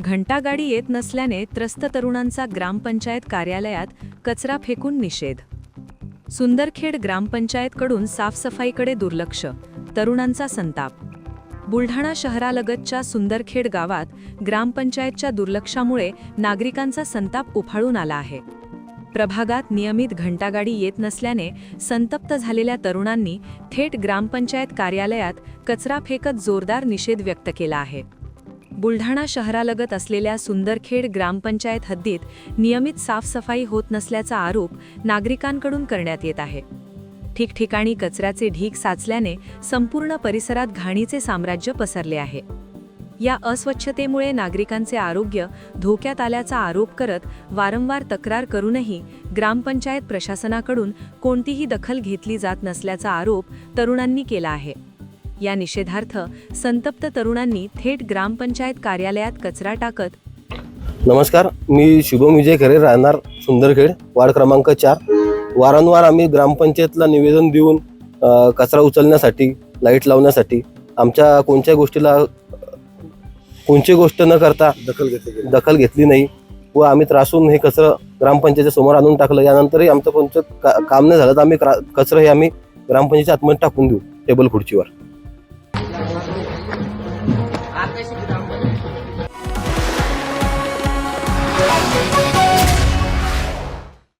घंटागाडी येत नसल्याने त्रस्त तरुणांचा ग्रामपंचायत कार्यालयात कचरा फेकून निषेध. सुंदरखेड ग्रामपंचायतकडून साफसफाईकडे दुर्लक्ष तरुणांचा संताप. बुलढाणा शहरालगतच्या सुंदरखेड गावात ग्रामपंचायतच्या दुर्लक्षामुळे नागरिकांचा संताप उफाळून आला आहे. प्रभागात नियमित घंटागाडी येत नसल्याने संतप्त झालेल्या तरुणांनी थेट ग्रामपंचायत कार्यालयात कचरा फेकत जोरदार निषेध व्यक्त केला आहे. बुलढाणा शहरालगत असलेल्या सुंदरखेड ग्रामपंचायत हद्दीत नियमित साफसफाई होत नसल्याचा आरोप नागरिकांकडून करण्यात येत आहे. ठिकठिकाणी कचऱ्याचे ढीग साचल्याने संपूर्ण परिसरात घाणीचे साम्राज्य पसरले आहे. या अस्वच्छतेमुळे नागरिकांचे आरोग्य धोक्यात आल्याचा आरोप करत वारंवार तक्रार करूनही ग्रामपंचायत प्रशासनाकडून कोणतीही दखल घेतली जात नसल्याचा आरोप तरुणांनी केला आहे. या निषेधार्थ संतप्त तरुणांनी थेट ग्रामपंचायत कार्यालयात कचरा टाकत नमस्कार मी शुभम विजय खरे राहणार सुंदरखेड वार्ड क्रमांक चार. वारंवार आम्ही ग्रामपंचायतला निवेदन देऊन अ, कचरा उचलण्यासाठी लाइट लावण्यासाठी आमच्या कोणत्याही गोष्टीला कोणची गोष्ट न करता दखल घेतली दखल घेतली नाही व आम्ही त्रासून हे कचरं ग्रामपंचायतीच्या समोर आणून टाकलं. यानंतरही आमचं कोणतं का- काम नाही झालं तर आम्ही क्रा- कचरं हे आम्ही ग्रामपंचायतीच्या आतमध्ये टाकून देऊ टेबल खुर्चीवर. Thank